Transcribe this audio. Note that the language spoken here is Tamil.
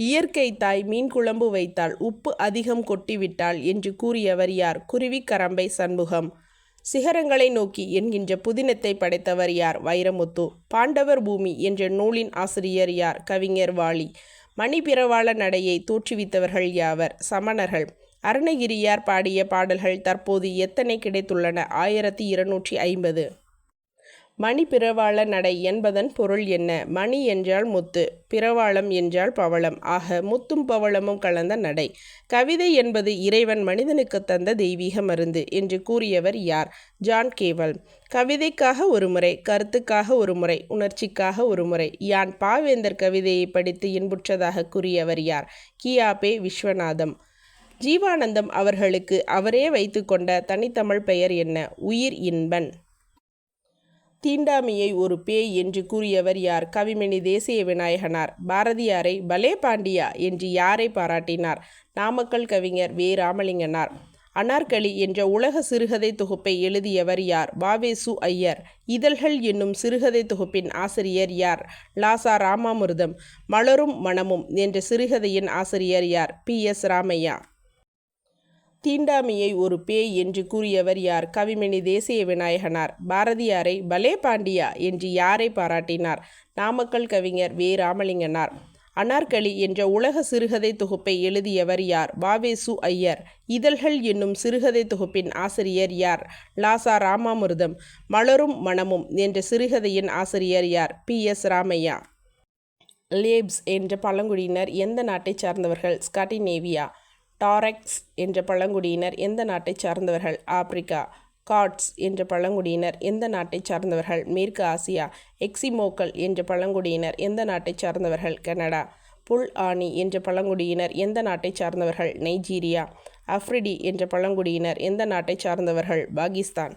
இயற்கை தாய் மீன் குழம்பு வைத்தால் உப்பு அதிகம் கொட்டிவிட்டாள் என்று கூறியவர் யார்? குருவிக்கரம்பை சண்முகம். சிகரங்களை நோக்கி என்கின்ற புதினத்தை படைத்தவர் யார்? வைரமுத்து. பாண்டவர் பூமி என்ற நூலின் ஆசிரியர் யார்? கவிஞர் வாலி. மணிபிரவாள நடையை தோற்றுவித்தவர்கள் யாவர்? சமணர்கள். அருணகிரியார் பாடிய பாடல்கள் தற்போது எத்தனை கிடைத்துள்ளன? ஆயிரத்தி இருநூற்றி ஐம்பது. மணி பிறவாள நடை என்பதன் பொருள் என்ன? மணி என்றால் முத்து பிறவாளம் என்றால் பவளம். ஆக முத்தும் பவளமும் கலந்த நடை. கவிதை என்பது இறைவன் மனிதனுக்கு தந்த தெய்வீக மருந்து என்று கூறியவர் யார்? ஜான் கேவல். கவிதைக்காக ஒரு முறை கருத்துக்காக ஒரு முறை உணர்ச்சிக்காக ஒரு முறை. யான் பாவேந்தர் கவிதையை படித்து இன்புற்றதாக கூறியவர் யார்? கியாபே விஸ்வநாதம். ஜீவானந்தம் அவர்களுக்கு அவரே வைத்து கொண்ட தனித்தமிழ் பெயர் என்ன? உயிர் இன்பன். தீண்டாமையை ஒரு பேய் என்று கூறியவர் யார்? கவிமணி தேசிய விநாயகனார். பாரதியாரை பலே பாண்டியா என்று யாரை பாராட்டினார்? நாமக்கல் கவிஞர் வே. ராமலிங்கனார். அனார்கலி என்ற உலக சிறுகதை தொகுப்பை எழுதியவர் யார்? வாவேசு ஐயர். இதழ்கள் என்னும் சிறுகதை தொகுப்பின் ஆசிரியர் யார்? லாசா ராமாமிர்தம். மலரும் மனமும் என்ற சிறுகதையின் ஆசிரியர் யார்? பி. எஸ். ராமையா. தீண்டாமையை ஒரு பேய் என்று கூறியவர் யார்? கவிமணி தேசிய விநாயகனார். பாரதியாரை பலே பாண்டியா என்று யாரை பாராட்டினார்? நாமக்கல் கவிஞர் வே. ராமலிங்கனார். அனார்கலி என்ற உலக சிறுகதை தொகுப்பை எழுதியவர் யார்? வாவேசு ஐயர். இதழ்கள் என்னும் சிறுகதை தொகுப்பின் ஆசிரியர் யார்? லாசா ராமாமிர்தம். மலரும் மனமும் என்ற சிறுகதையின் ஆசிரியர் யார்? பி. எஸ். ராமையா. லேப்ஸ் என்ற பழங்குடியினர் எந்த நாட்டைச் சார்ந்தவர்கள்? ஸ்காட்டினேவியா டாரெக்ஸ் என்ற பழங்குடியினர் எந்த நாட்டை சார்ந்தவர்கள்? ஆப்பிரிக்கா. காட்ஸ் என்ற பழங்குடியினர் எந்த நாட்டை சார்ந்தவர்கள்? மேற்கு ஆசியா. எக்ஸிமோக்கள் என்ற பழங்குடியினர் எந்த நாட்டை சார்ந்தவர்கள்? கனடா. புல் ஆனி என்ற பழங்குடியினர் எந்த நாட்டை சார்ந்தவர்கள்? நைஜீரியா. அஃப்ரிடி என்ற பழங்குடியினர் எந்த நாட்டை சார்ந்தவர்கள்? பாகிஸ்தான்.